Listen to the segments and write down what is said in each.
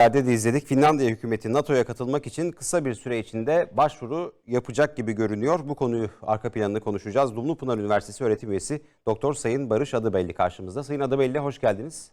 Haberlerde de izledik. Finlandiya hükümeti NATO'ya katılmak için kısa bir süre içinde başvuru yapacak gibi görünüyor. Bu konuyu arka planını konuşacağız. Dumlupınar Üniversitesi öğretim üyesi Doktor Sayın Barış Adıbelli karşımızda. Sayın Adıbelli hoş geldiniz.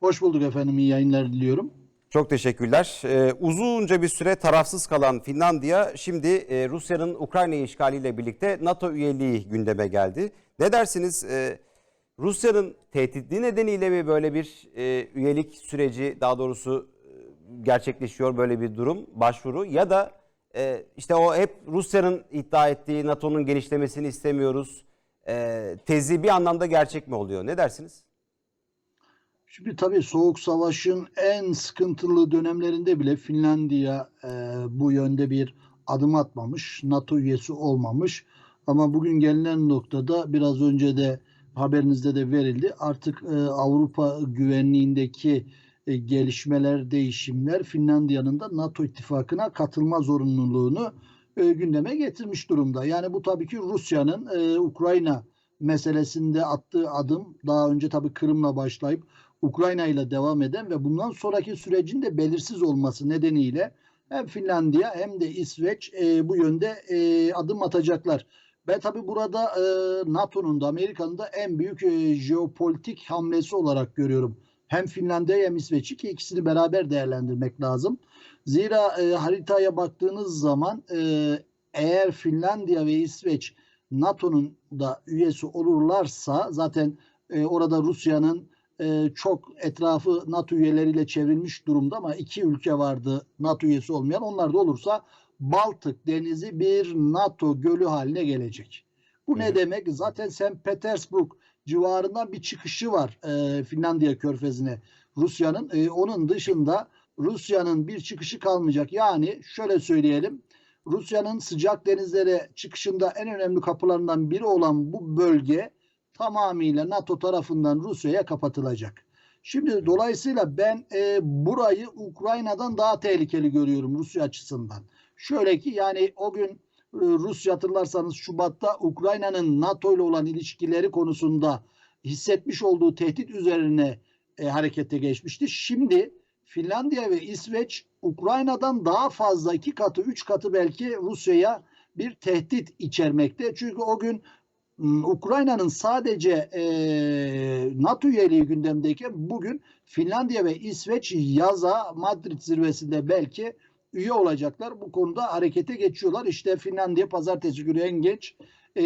Hoş bulduk efendim. İyi yayınlar diliyorum. Çok teşekkürler. Ee, uzunca bir süre tarafsız kalan Finlandiya şimdi e, Rusya'nın Ukrayna'yı işgaliyle birlikte NATO üyeliği gündeme geldi. Ne dersiniz? Ee, Rusya'nın tehditli nedeniyle mi böyle bir e, üyelik süreci daha doğrusu e, gerçekleşiyor böyle bir durum, başvuru ya da e, işte o hep Rusya'nın iddia ettiği NATO'nun genişlemesini istemiyoruz e, tezi bir anlamda gerçek mi oluyor? Ne dersiniz? Şimdi tabii Soğuk Savaş'ın en sıkıntılı dönemlerinde bile Finlandiya e, bu yönde bir adım atmamış, NATO üyesi olmamış. Ama bugün gelinen noktada biraz önce de haberinizde de verildi. Artık e, Avrupa güvenliğindeki e, gelişmeler, değişimler Finlandiya'nın da NATO ittifakına katılma zorunluluğunu e, gündeme getirmiş durumda. Yani bu tabii ki Rusya'nın e, Ukrayna meselesinde attığı adım daha önce tabii Kırım'la başlayıp Ukrayna ile devam eden ve bundan sonraki sürecin de belirsiz olması nedeniyle hem Finlandiya hem de İsveç e, bu yönde e, adım atacaklar. Ben tabii burada e, NATO'nun da Amerika'nın da en büyük e, jeopolitik hamlesi olarak görüyorum. Hem Finlandiya hem İsveç'i ki ikisini beraber değerlendirmek lazım. Zira e, haritaya baktığınız zaman e, eğer Finlandiya ve İsveç NATO'nun da üyesi olurlarsa zaten e, orada Rusya'nın e, çok etrafı NATO üyeleriyle çevrilmiş durumda ama iki ülke vardı NATO üyesi olmayan. Onlar da olursa Baltık Denizi bir NATO gölü haline gelecek. Bu ne Evet. demek? Zaten St. Petersburg civarından bir çıkışı var e, Finlandiya körfezine Rusya'nın. E, onun dışında Rusya'nın bir çıkışı kalmayacak. Yani şöyle söyleyelim. Rusya'nın sıcak denizlere çıkışında en önemli kapılarından biri olan bu bölge tamamıyla NATO tarafından Rusya'ya kapatılacak. Şimdi dolayısıyla ben e, burayı Ukrayna'dan daha tehlikeli görüyorum Rusya açısından. Şöyle ki yani o gün e, Rusya hatırlarsanız Şubat'ta Ukrayna'nın NATO ile olan ilişkileri konusunda hissetmiş olduğu tehdit üzerine e, harekete geçmişti. Şimdi Finlandiya ve İsveç Ukrayna'dan daha fazla iki katı, üç katı belki Rusya'ya bir tehdit içermekte. Çünkü o gün Ukrayna'nın sadece e, NATO üyeliği gündemdeyken bugün Finlandiya ve İsveç yaza Madrid zirvesinde belki üye olacaklar. Bu konuda harekete geçiyorlar. İşte Finlandiya pazartesi günü en geç e,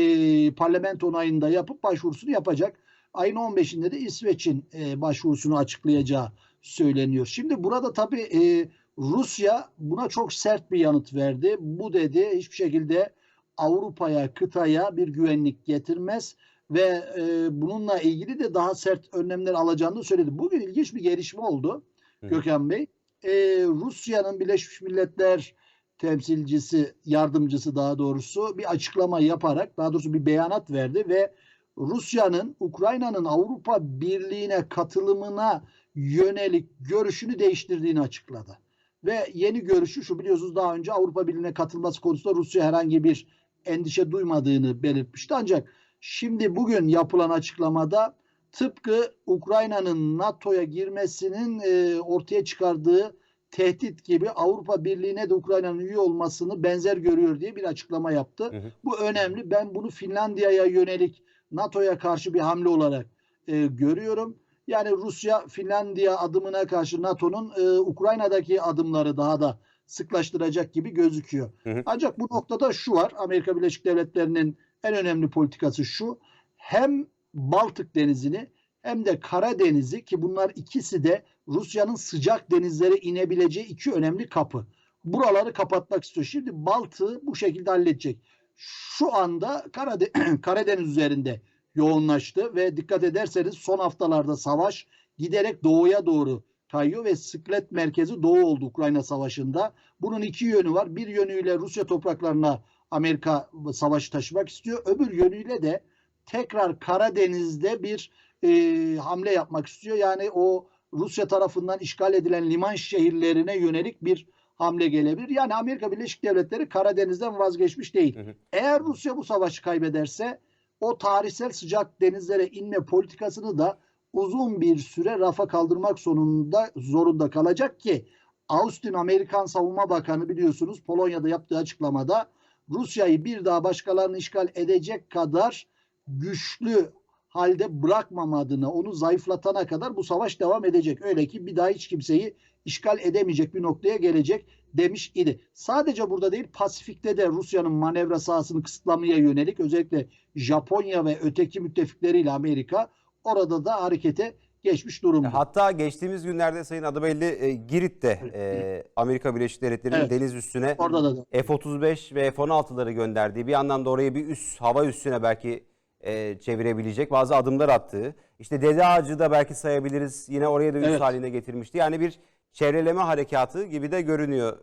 parlamento onayında yapıp başvurusunu yapacak. Ayın 15'inde de İsveç'in e, başvurusunu açıklayacağı söyleniyor. Şimdi burada tabii e, Rusya buna çok sert bir yanıt verdi. Bu dedi hiçbir şekilde Avrupa'ya, kıtaya bir güvenlik getirmez ve e, bununla ilgili de daha sert önlemler alacağını söyledi. Bugün ilginç bir gelişme oldu Hı. Gökhan Bey. E, Rusya'nın Birleşmiş Milletler temsilcisi, yardımcısı daha doğrusu bir açıklama yaparak, daha doğrusu bir beyanat verdi ve Rusya'nın Ukrayna'nın Avrupa Birliği'ne katılımına yönelik görüşünü değiştirdiğini açıkladı. Ve yeni görüşü şu biliyorsunuz daha önce Avrupa Birliği'ne katılması konusunda Rusya herhangi bir endişe duymadığını belirtmişti. Ancak şimdi bugün yapılan açıklamada tıpkı Ukrayna'nın NATO'ya girmesinin e, ortaya çıkardığı tehdit gibi Avrupa Birliği'ne de Ukrayna'nın üye olmasını benzer görüyor diye bir açıklama yaptı. Hı hı. Bu önemli. Ben bunu Finlandiya'ya yönelik NATO'ya karşı bir hamle olarak e, görüyorum. Yani Rusya Finlandiya adımına karşı NATO'nun e, Ukrayna'daki adımları daha da sıklaştıracak gibi gözüküyor. Hı hı. Ancak bu noktada şu var. Amerika Birleşik Devletleri'nin en önemli politikası şu. Hem Baltık Denizi'ni hem de Karadeniz'i ki bunlar ikisi de Rusya'nın sıcak denizlere inebileceği iki önemli kapı. Buraları kapatmak istiyor. Şimdi Baltık'ı bu şekilde halledecek. Şu anda Karade- Karadeniz üzerinde yoğunlaştı ve dikkat ederseniz son haftalarda savaş giderek doğuya doğru kayıyor ve sıklet merkezi doğu oldu Ukrayna Savaşı'nda. Bunun iki yönü var. Bir yönüyle Rusya topraklarına Amerika savaşı taşımak istiyor. Öbür yönüyle de tekrar Karadeniz'de bir e, hamle yapmak istiyor. Yani o Rusya tarafından işgal edilen liman şehirlerine yönelik bir hamle gelebilir. Yani Amerika Birleşik Devletleri Karadeniz'den vazgeçmiş değil. Hı hı. Eğer Rusya bu savaşı kaybederse o tarihsel sıcak denizlere inme politikasını da uzun bir süre rafa kaldırmak sonunda zorunda kalacak ki Austin Amerikan Savunma Bakanı biliyorsunuz Polonya'da yaptığı açıklamada Rusya'yı bir daha başkalarını işgal edecek kadar güçlü halde bırakmamadığını, onu zayıflatana kadar bu savaş devam edecek. Öyle ki bir daha hiç kimseyi işgal edemeyecek bir noktaya gelecek demiş idi. Sadece burada değil Pasifik'te de Rusya'nın manevra sahasını kısıtlamaya yönelik özellikle Japonya ve öteki müttefikleriyle Amerika orada da harekete geçmiş durumda. Hatta geçtiğimiz günlerde Sayın Adıbelli e, Girit'te e, Amerika Birleşik Devletleri'nin Evet. deniz üstüne Orada da F-35 ve F-16'ları gönderdiği bir anlamda oraya bir üst hava üssüne belki e, çevirebilecek bazı adımlar attığı. İşte Dede Ağacı da belki sayabiliriz. Yine oraya da üs Evet. haline getirmişti. Yani bir çevreleme harekatı gibi de görünüyor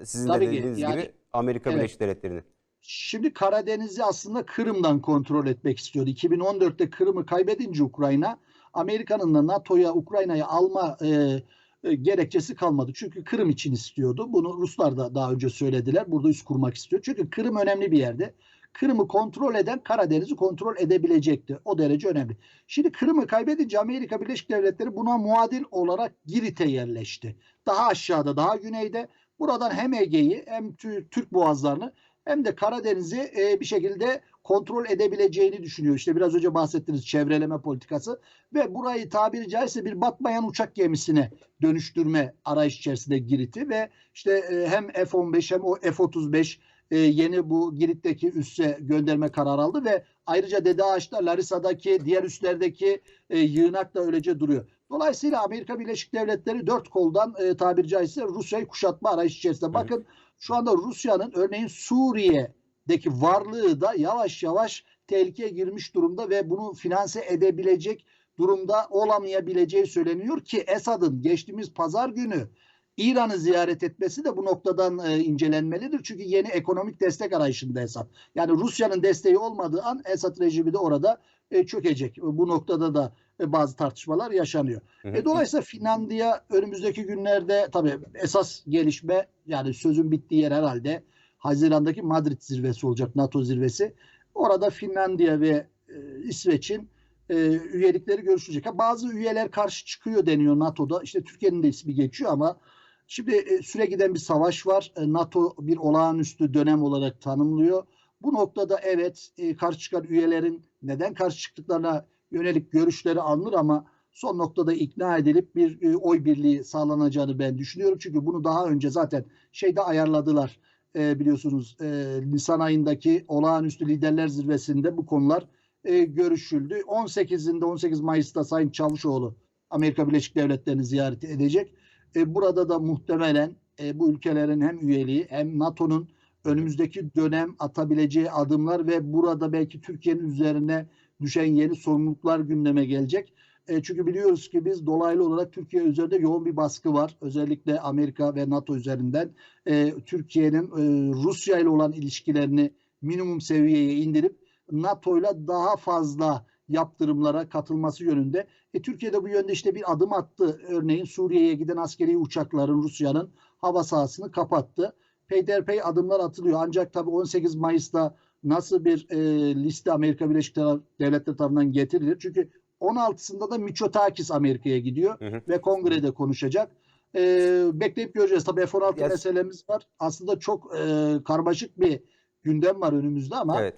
e, sizin de Tabii ki. dediğiniz Yani- gibi Amerika Evet. Birleşik Devletleri'nin. Şimdi Karadeniz'i aslında Kırım'dan kontrol etmek istiyordu. 2014'te Kırım'ı kaybedince Ukrayna, Amerika'nın da NATO'ya Ukrayna'yı alma e, e, gerekçesi kalmadı. Çünkü Kırım için istiyordu. Bunu Ruslar da daha önce söylediler. Burada üs kurmak istiyor. Çünkü Kırım önemli bir yerde. Kırım'ı kontrol eden Karadeniz'i kontrol edebilecekti. O derece önemli. Şimdi Kırım'ı kaybedince Amerika Birleşik Devletleri buna muadil olarak Girit'e yerleşti. Daha aşağıda, daha güneyde. Buradan hem Ege'yi hem Tü- Türk boğazlarını hem de Karadeniz'i e, bir şekilde kontrol edebileceğini düşünüyor. İşte biraz önce bahsettiğiniz çevreleme politikası ve burayı tabiri caizse bir batmayan uçak gemisine dönüştürme arayış içerisinde Girit'i ve işte e, hem F-15 hem o F-35 e, yeni bu Girit'teki üsse gönderme kararı aldı ve ayrıca Dede Ağaç'ta Larissa'daki diğer üslerdeki e, yığınak da öylece duruyor. Dolayısıyla Amerika Birleşik Devletleri dört koldan e, tabiri caizse Rusya'yı kuşatma arayış içerisinde. Bakın şu anda Rusya'nın örneğin Suriye'deki varlığı da yavaş yavaş tehlikeye girmiş durumda ve bunu finanse edebilecek durumda olamayabileceği söyleniyor ki Esad'ın geçtiğimiz pazar günü İran'ı ziyaret etmesi de bu noktadan e, incelenmelidir. Çünkü yeni ekonomik destek arayışında Esad. Yani Rusya'nın desteği olmadığı an Esad rejimi de orada e, çökecek. Bu noktada da bazı tartışmalar yaşanıyor. Hı hı. E, dolayısıyla Finlandiya önümüzdeki günlerde tabii esas gelişme yani sözün bittiği yer herhalde Haziran'daki Madrid zirvesi olacak NATO zirvesi. Orada Finlandiya ve e, İsveç'in e, üyelikleri görüşecek. Ha, bazı üyeler karşı çıkıyor deniyor NATO'da. İşte Türkiye'nin de ismi geçiyor ama şimdi e, süre giden bir savaş var. E, NATO bir olağanüstü dönem olarak tanımlıyor. Bu noktada evet e, karşı çıkan üyelerin neden karşı çıktıklarına yönelik görüşleri alınır ama son noktada ikna edilip bir e, oy birliği sağlanacağını ben düşünüyorum. Çünkü bunu daha önce zaten şeyde ayarladılar. E, biliyorsunuz e, Nisan ayındaki olağanüstü liderler zirvesinde bu konular e, görüşüldü. 18'inde 18 Mayıs'ta Sayın Çavuşoğlu Amerika Birleşik Devletleri'ni ziyaret edecek. E, burada da muhtemelen e, bu ülkelerin hem üyeliği hem NATO'nun önümüzdeki dönem atabileceği adımlar ve burada belki Türkiye'nin üzerine düşen yeni sorumluluklar gündeme gelecek. E, çünkü biliyoruz ki biz dolaylı olarak Türkiye üzerinde yoğun bir baskı var. Özellikle Amerika ve NATO üzerinden e, Türkiye'nin e, Rusya ile olan ilişkilerini minimum seviyeye indirip NATO ile daha fazla yaptırımlara katılması yönünde. E, Türkiye'de bu yönde işte bir adım attı. Örneğin Suriye'ye giden askeri uçakların Rusya'nın hava sahasını kapattı. Peyderpey adımlar atılıyor. Ancak tabii 18 Mayıs'ta nasıl bir e, liste Amerika Birleşik Devletleri tarafından getirilir? Çünkü 16'sında da Miçotakis Amerika'ya gidiyor Hı hı. ve kongrede konuşacak. E, bekleyip göreceğiz. Tabii F-16 Yes. meselemiz var. Aslında çok e, karmaşık bir gündem var önümüzde ama Evet.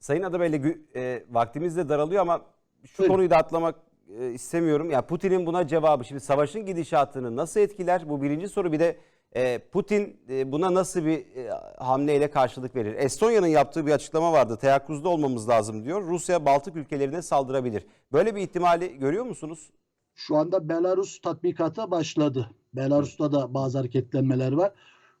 Sayın Adabeyli e, vaktimiz de daralıyor ama şu Buyurun. konuyu da atlamak e, istemiyorum. Ya Putin'in buna cevabı şimdi savaşın gidişatını nasıl etkiler? Bu birinci soru. Bir de Putin e, buna nasıl bir e, hamleyle karşılık verir? Estonya'nın yaptığı bir açıklama vardı. Teyakkuzda olmamız lazım diyor. Rusya Baltık ülkelerine saldırabilir. Böyle bir ihtimali görüyor musunuz? Şu anda Belarus tatbikata başladı. Belarus'ta da bazı hareketlenmeler var.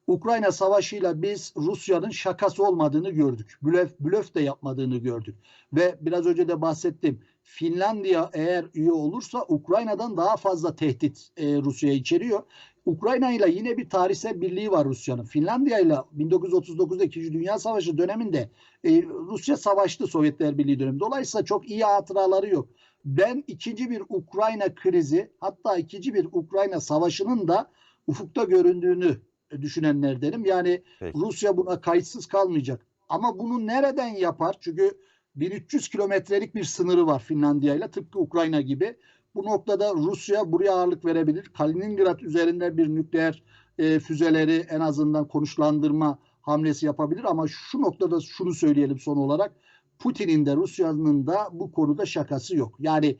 Ukrayna savaşıyla biz Rusya'nın şakası olmadığını gördük. Blöf, blöf de yapmadığını gördük. Ve biraz önce de bahsettim. Finlandiya eğer üye olursa Ukrayna'dan daha fazla tehdit e, Rusya'ya içeriyor. Ukrayna ile yine bir tarihsel birliği var Rusya'nın. Finlandiya ile 1939'da 2. Dünya Savaşı döneminde e, Rusya savaştı Sovyetler Birliği dönemi. Dolayısıyla çok iyi hatıraları yok. Ben ikinci bir Ukrayna krizi hatta ikinci bir Ukrayna savaşının da ufukta göründüğünü düşünenlerdenim. Yani Peki. Rusya buna kayıtsız kalmayacak. Ama bunu nereden yapar? Çünkü 1300 kilometrelik bir sınırı var Finlandiya ile tıpkı Ukrayna gibi. Bu noktada Rusya buraya ağırlık verebilir. Kaliningrad üzerinde bir nükleer e, füzeleri en azından konuşlandırma hamlesi yapabilir ama şu noktada şunu söyleyelim son olarak. Putin'in de Rusya'nın da bu konuda şakası yok. Yani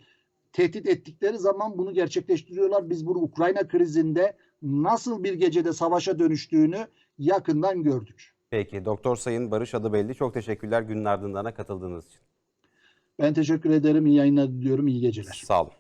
tehdit ettikleri zaman bunu gerçekleştiriyorlar. Biz bunu Ukrayna krizinde nasıl bir gecede savaşa dönüştüğünü yakından gördük. Peki Doktor Sayın Barış Adıbelli çok teşekkürler günün ardından'a katıldığınız için. Ben teşekkür ederim. İyi yayınlar diliyorum. İyi geceler. Sağ olun.